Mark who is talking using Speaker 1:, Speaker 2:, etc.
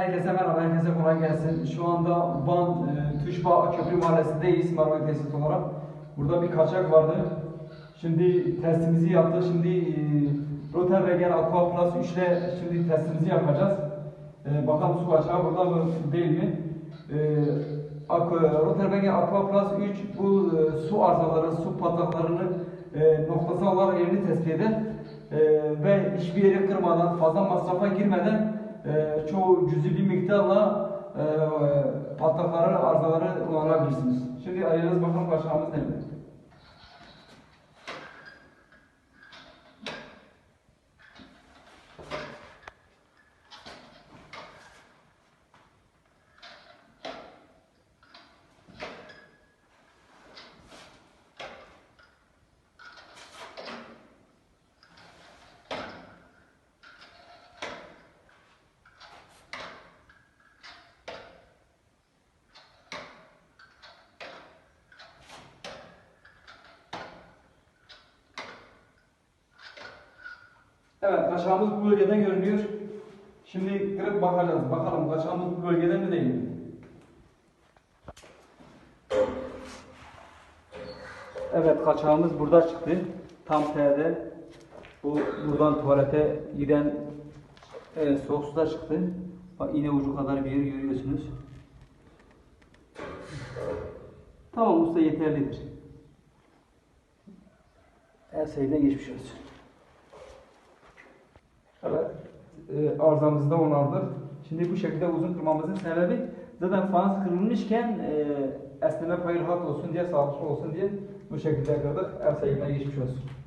Speaker 1: Herkese merhaba, herkese kolay gelsin. Şu anda Van e, Tuşba Köprü Mahallesi'ndeyiz Marmara Tesis olarak. Burada bir kaçak vardı. Şimdi testimizi yaptık. Şimdi e, Rotterdam Aqua Plus 3 ile şimdi testimizi yapacağız. E, bakalım su kaçağı burada mı değil mi? E, Aqua- Rotterdam Aqua Plus 3 bu e, su arızaları, su patlaklarını e, noktasal olarak yerini tespit eder. E, ve hiçbir yeri kırmadan, fazla masrafa girmeden e, çoğu cüzi bir miktarla e, patlakları, arızaları kullanabilirsiniz. Şimdi ayırırız bakalım kaçağımız nerede? Evet, kaçağımız bu bölgeden görünüyor. Şimdi kırıp bakacağız. Bakalım kaçağımız bu bölgeden mi değil mi? Evet, kaçağımız burada çıktı. Tam T'de. Bu buradan tuvalete giden evet, soğuk suda çıktı. Bak iğne ucu kadar bir yer görüyorsunuz. Tamam usta yeterlidir. Her şeyden geçmiş olsun. Evet. E, arızamızı da onardık. Şimdi bu şekilde uzun kırmamızın sebebi zaten fans kırılmışken e, esneme payı rahat olsun diye, sağlıklı olsun diye bu şekilde kırdık. Her şeyden geçmiş olsun.